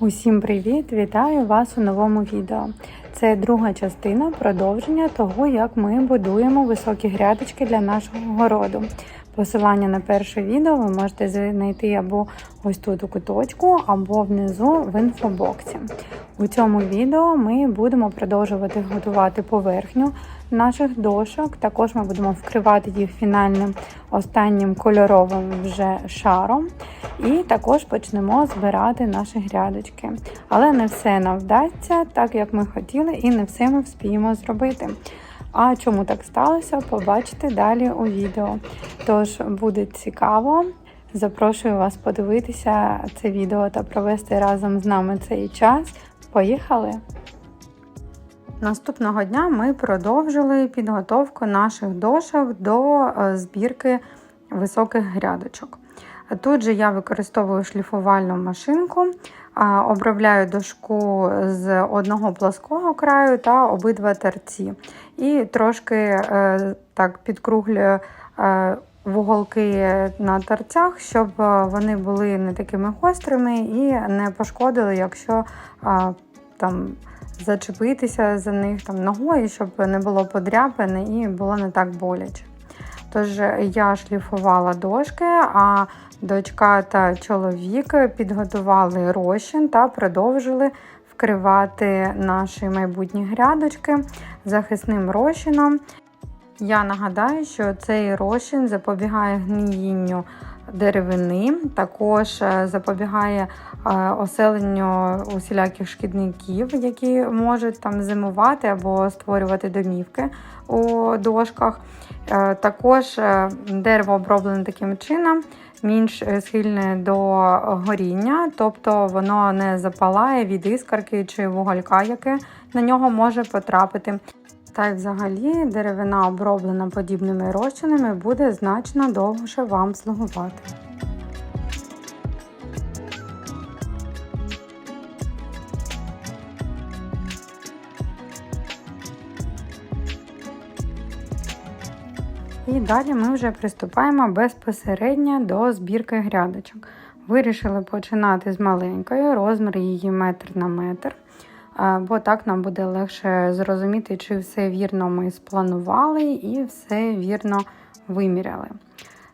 Усім привіт! Вітаю вас у новому відео. Це друга частина продовження того, як ми будуємо високі грядочки для нашого городу. Посилання на перше відео ви можете знайти або ось тут у куточку, або внизу в інфобоксі. У цьому відео ми будемо продовжувати готувати поверхню наших дошок. Також ми будемо вкривати їх фінальним останнім кольоровим вже шаром. І також почнемо збирати наші грядочки. Але не все нам вдасться, так як ми хотіли, і не все ми вспіємо зробити. А чому так сталося, побачите далі у відео. Тож буде цікаво. Запрошую вас подивитися це відео та провести разом з нами цей час. Поїхали! Наступного дня ми продовжили підготовку наших дошок до е, збірки високих грядочок. Тут же я використовую шліфувальну машинку, обробляю дошку з одного плоского краю та обидва торці. І трошки е, так підкруглюю е, вуголки на торцях, щоб вони були не такими гострими і не пошкодили, якщо там зачепитися за них там ногою, щоб не було подряпини і було не так боляче. Тож я шліфувала дошки, а дочка та чоловік підготували розчин та продовжили вкривати наші майбутні грядочки захисним розчином. Я нагадаю, що цей розчин запобігає гниїнню деревини, також е, запобігає е, оселенню усіляких шкідників, які можуть там зимувати або створювати домівки у дошках. Е, також дерево оброблене таким чином. Менш схильне до горіння, тобто воно не запалає від іскарки чи вуголька, яке на нього може потрапити. Та й взагалі деревина, оброблена подібними розчинами, буде значно довше вам слугувати. І далі ми вже приступаємо безпосередньо до збірки грядочок. Вирішили починати з маленької, розмір її метр на метр бо так нам буде легше зрозуміти, чи все вірно ми спланували і все вірно виміряли.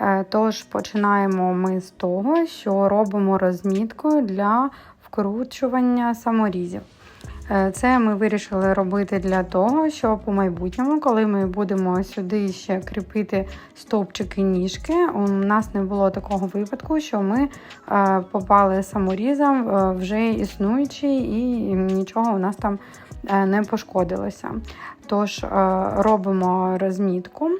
Е, тож, починаємо ми з того, що робимо розмітку для вкручування саморізів. Е, це ми вирішили робити для того, щоб у майбутньому, коли ми будемо сюди ще кріпити стовпчики ніжки, у нас не було такого випадку, що ми е, попали саморізом вже існуючий і нічого у нас там е, не пошкодилося. Тож робимо розмітку.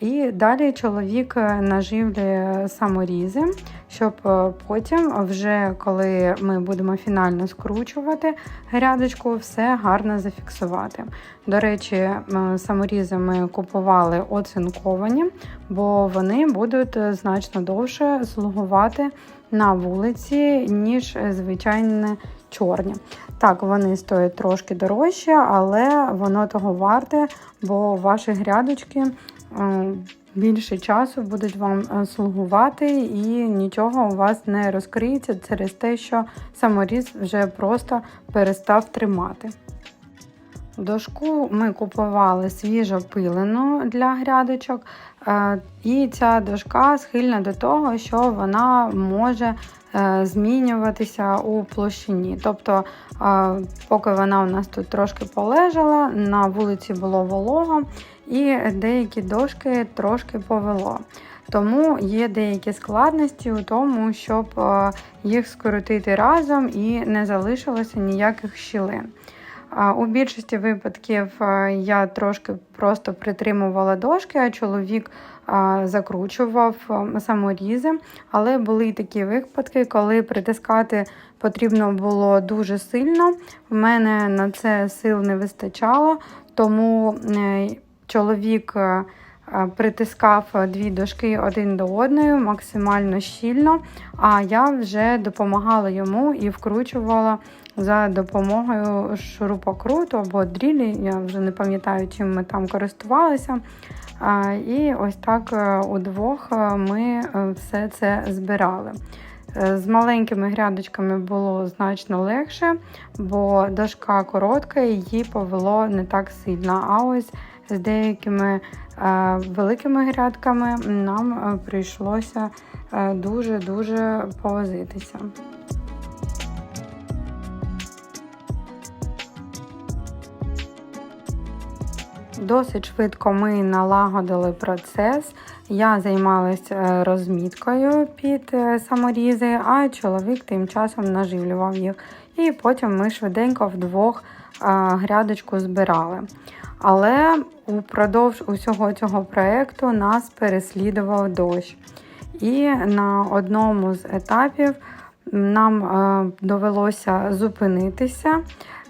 І далі чоловік е, наживлює саморізи, щоб е, потім, вже коли ми будемо фінально скручувати грядочку, все гарно зафіксувати. До речі, саморізи ми купували оцинковані, бо вони будуть е, значно довше слугувати на вулиці, ніж звичайні чорні. Так, вони стоять трошки дорожче, але воно того варте, бо ваші грядочки більше часу будуть вам е, слугувати, і нічого у вас не розкриється через те, що саморіз вже просто перестав тримати. Дошку ми купували свіжо пилену для грядочок, е, і ця дошка схильна до того, що вона може е, змінюватися у площині. Тобто, поки вона у нас тут трошки полежала, на вулиці було волого, і деякі дошки трошки повело. Тому є деякі складності у тому, щоб е, їх скоротити разом і не залишилося ніяких щілин. У більшості випадків е, я трошки просто притримувала дошки, а чоловік е, закручував саморізи. Але були такі випадки, коли притискати потрібно було дуже сильно. У мене на це сил не вистачало, тому Чоловік е, е, притискав дві дошки один до одної максимально щільно, а я вже допомагала йому і вкручувала за допомогою шурупокруту або дрілі. Я вже не пам'ятаю, чим ми там користувалися. І ось так е, удвох ми все це збирали. Е, З маленькими грядочками було значно легше, бо дошка коротка її повело не так сильно. А ось з деякими е, великими грядками нам е, прийшлося е, дуже-дуже повозитися. Досить швидко ми налагодили процес. Я займалася розміткою під е, саморізи, а чоловік тим часом наживлював їх. І потім ми швиденько вдвох е, грядочку збирали. Але упродовж усього цього проєкту нас переслідував дощ. І на одному з етапів нам е, довелося зупинитися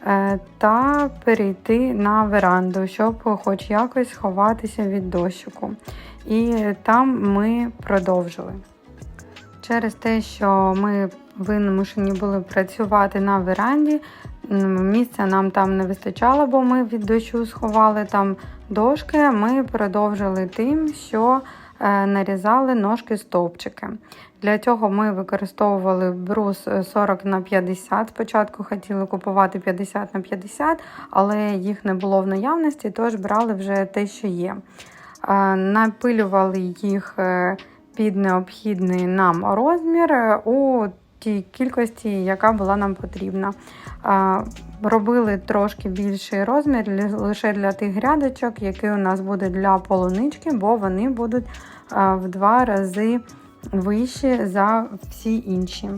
е, та перейти на веранду, щоб хоч якось сховатися від дощику. І там ми продовжили. Через те, що ми вимушені були працювати на веранді, місця нам там не вистачало, бо ми від дощу сховали там дошки. Ми продовжили тим, що е, нарізали ножки стовпчики. Для цього ми використовували брус 40 на 50. Спочатку хотіли купувати 50 на 50, але їх не було в наявності, тож брали вже те, що є. Е, Напилювали їх е, під необхідний нам розмір е, у тій кількості, яка була нам потрібна. Робили трошки більший розмір лише для тих грядочок, які у нас будуть для полунички, бо вони будуть в два рази вищі за всі інші.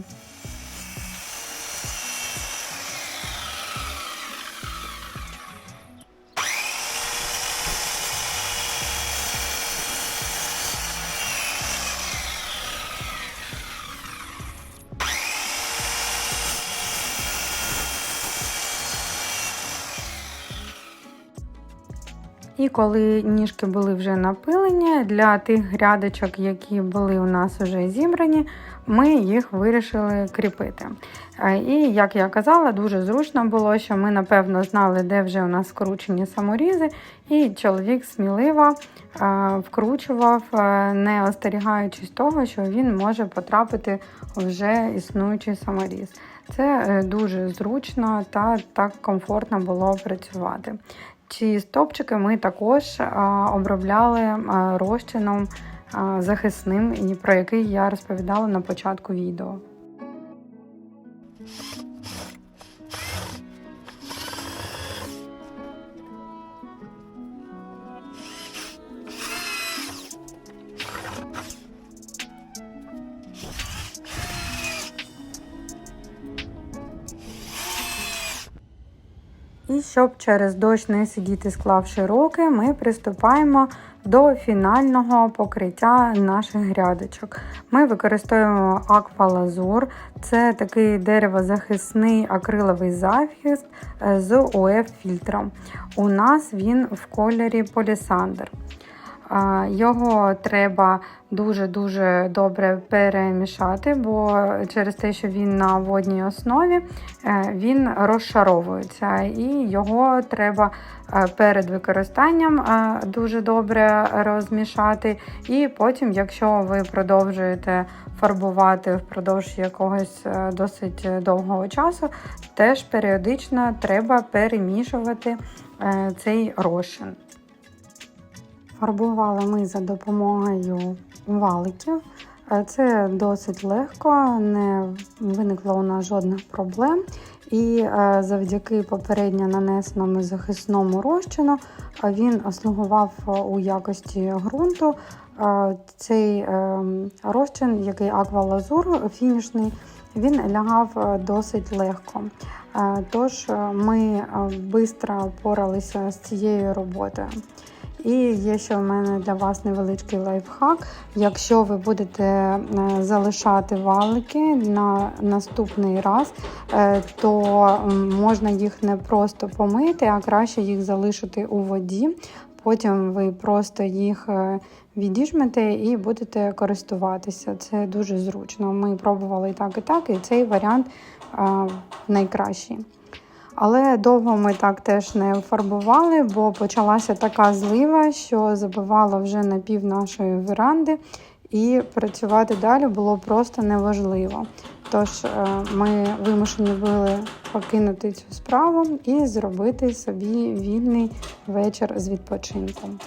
І коли ніжки були вже напилені, для тих грядочок, які були у нас вже зібрані, ми їх вирішили кріпити. Е, І, як я казала, дуже зручно було, що ми, напевно, знали, де вже у нас скручені саморізи, і чоловік сміливо е, вкручував, е, не остерігаючись того, що він може потрапити вже існуючий саморіз. Це дуже зручно та так комфортно було працювати. Ці стовпчики ми також обробляли розчином захисним, про який я розповідала на початку відео. І щоб через дощ не сидіти склавши руки, ми приступаємо до фінального покриття наших грядочок. Ми використовуємо аквалазур, це такий деревозахисний акриловий захист е, з ОФ фільтром. У нас він в кольорі полісандр. Його треба дуже-дуже добре перемішати, бо через те, що він на водній основі, е, він розшаровується, і його треба е, перед використанням е, дуже добре розмішати. І потім, якщо ви продовжуєте фарбувати впродовж якогось досить довгого часу, теж періодично треба перемішувати цей розчин. Фарбували ми за допомогою валиків. Е, Це досить легко, не виникло у нас жодних проблем. І е, завдяки попередньо нанесеному захисному розчину е, він слугував у якості ґрунту. Цей розчин, який аквалазур фінішний, він лягав досить легко. Тож ми швидко впоралися з цією роботою. І є ще в мене для вас невеличкий лайфхак. Якщо ви будете е, залишати валики на наступний раз, е, то можна їх не просто помити, а краще їх залишити у воді. Потім ви просто їх е, відіжмете і будете користуватися. Це дуже зручно. Ми пробували і так, і так, і цей варіант найкращий. Але довго ми так теж не фарбували, бо почалася така злива, що забивала вже на пів нашої веранди. і працювати далі було просто неважливо. Тож е, ми вимушені були покинути цю справу і зробити собі вільний вечір з відпочинком.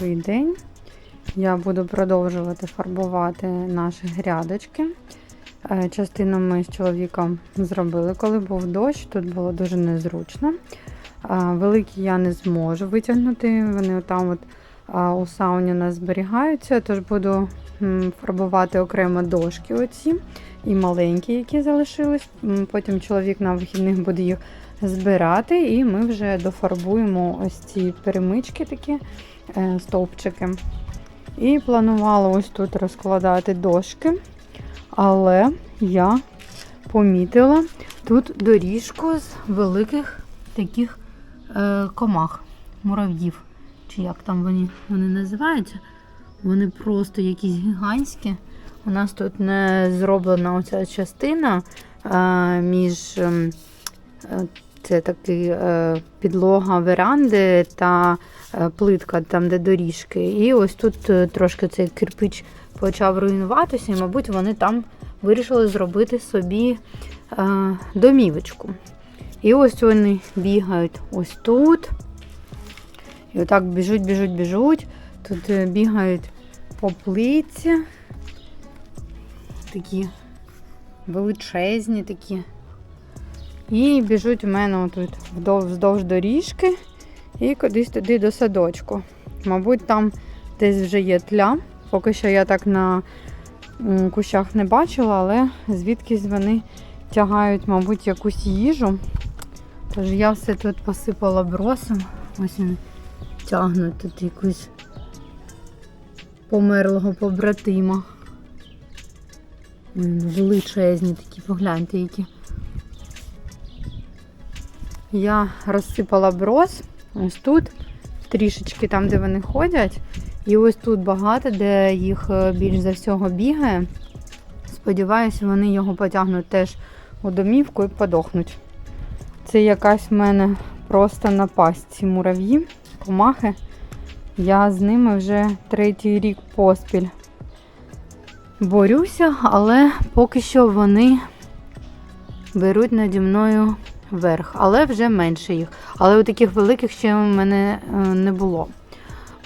Новий день. Я буду продовжувати фарбувати наші грядочки. Е, Частину ми з чоловіком зробили, коли був дощ, тут було дуже незручно. Е, Великі я не зможу витягнути, вони там от е, у сауні нас зберігаються, тож буду фарбувати окремо дошки оці і маленькі, які залишились. Потім чоловік на вихідних буде їх збирати, і ми вже дофарбуємо ось ці перемички такі стовпчики. І планувала ось тут розкладати дошки, але я помітила тут доріжку з великих таких е, комах, мурав'їв. Чи як там вони, вони називаються? Вони просто якісь гігантські. У нас тут не зроблена оця частина е, між ем, е, це такий е, підлога веранди та е, плитка, там де доріжки. І ось тут е, трошки цей кирпич почав руйнуватися, і, мабуть, вони там вирішили зробити собі домівочку. І ось вони бігають ось тут. І отак біжуть, біжуть, біжуть. Тут бігають по плитці. Такі величезні такі. І біжуть у мене отут вздовж доріжки і кудись туди до садочку. Мабуть, там десь вже є тля. Поки що я так на кущах не бачила, але звідкись вони тягають, мабуть, якусь їжу. Тож я все тут посипала бросом. Ось вони тягнуть тут якусь померлого побратима. Величезні такі, погляньте, які. Я розсипала брос ось тут, трішечки там, де вони ходять. І ось тут багато, де їх е, більш за всього бігає. Сподіваюся, вони його потягнуть теж у домівку і подохнуть. Це якась в мене просто напасть ці мурав'ї, комахи. Я з ними вже третій рік поспіль борюся, але поки що вони беруть наді мною верх, але вже менше їх. Але у таких великих ще в мене е, не було.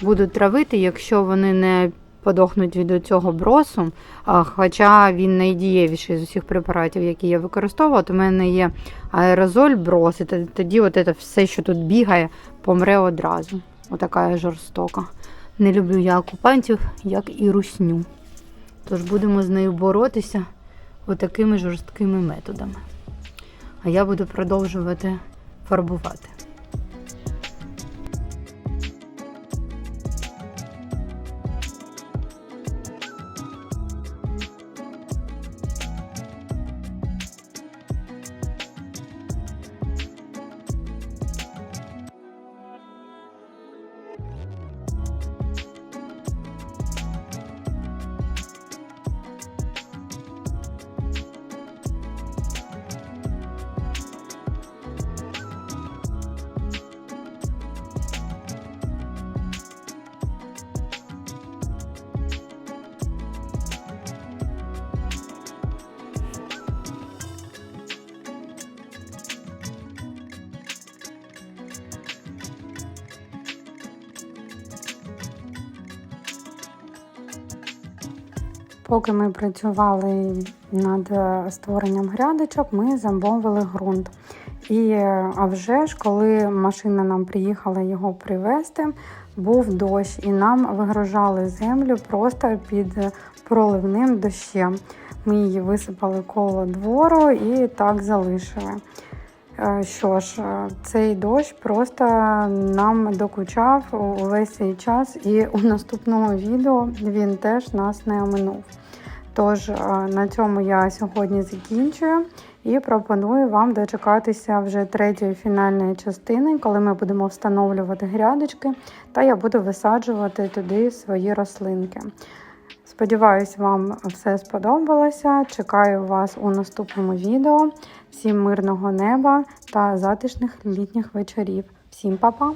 Буду травити, якщо вони не подохнуть від цього бросу. Хоча він найдієвіший з усіх препаратів, які я використовувала, то в мене є аерозоль, брос, і тоді от це все, що тут бігає, помре одразу. Отака я жорстока. Не люблю я окупантів, як і русню. Тож будемо з нею боротися отакими жорсткими методами. А я буду продовжувати фарбувати. Поки ми працювали над е, створенням грядочок, ми замовили ґрунт. І е, а вже ж, коли машина нам приїхала його привезти, був дощ, і нам вигружали землю просто під проливним дощем. Ми її висипали коло двору і так залишили. Е, Що ж, е, цей дощ просто нам докучав увесь цей час, і у наступному відео він теж нас не оминув. Тож е, на цьому я сьогодні закінчую і пропоную вам дочекатися вже третьої фінальної частини, коли ми будемо встановлювати грядочки, та я буду висаджувати туди свої рослинки. Сподіваюсь, вам все сподобалося. Чекаю вас у наступному відео. Всім мирного неба та затишних літніх вечорів. Всім па-па!